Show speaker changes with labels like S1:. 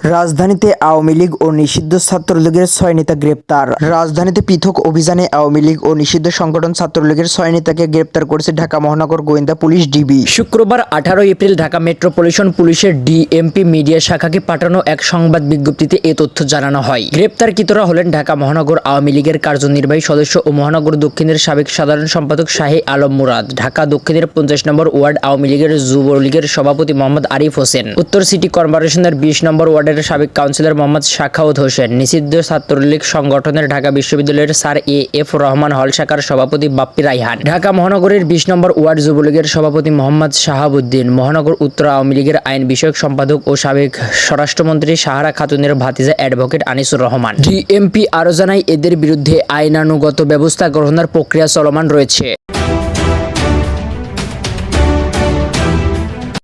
S1: রাজধানীতে আওয়ামী লীগ ও নিষিদ্ধ ছাত্রলীগের ছয় নেতা গ্রেপ্তার। রাজধানীতে পৃথক অভিযানে আওয়ামী লীগ ও নিষিদ্ধ সংগঠন ছাত্রলীগের ছয় নেতাকে গ্রেপ্তার করেছে ঢাকা মহানগর গোয়েন্দা পুলিশ ডিবি।
S2: শুক্রবার আঠারো এপ্রিল ঢাকা মেট্রোপলিটন পুলিশের ডিএমপি মিডিয়া শাখাকে পাঠানো এক সংবাদ বিজ্ঞপ্তিতে এ তথ্য জানানো হয়। গ্রেপ্তারকৃতরা হলেন ঢাকা মহানগর আওয়ামী লীগের কার্যনির্বাহী সদস্য ও মহানগর দক্ষিণের সাবেক সাধারণ সম্পাদক শাহী আলম মুরাদ। ঢাকা দক্ষিণের পঞ্চাশ নম্বর ওয়ার্ড আওয়ামী লীগের যুবলীগের সভাপতি মোহাম্মদ আরিফ হোসেন। উত্তর সিটি কর্পোরেশনের বিশ নম্বর ওয়ার্ডের সাবেক কাউন্সিলর মোহাম্মদ শাখাউত হোসেন, নিষিদ্ধ ছাত্রলীগ সংগঠনের ঢাকা বিশ্ববিদ্যালয়ের স্যার এ এফ রহমান হল শাখার সভাপতি বাপ্পি রাইহান ঢাকা মহানগরের বিশ নম্বর ওয়ার্ড যুবলীগের সভাপতি মোহাম্মদ শাহাবুদ্দিন, মহানগর উত্তর আওয়ামী লীগের আইন বিষয়ক সম্পাদক ও সাবেক স্বরাষ্ট্রমন্ত্রী সাহারা খাতুনের ভাতিজা অ্যাডভোকেট আনিসুর রহমান। ডিএমপি আরও জানায়, এদের বিরুদ্ধে আইনানুগত ব্যবস্থা গ্রহণের প্রক্রিয়া চলমান রয়েছে।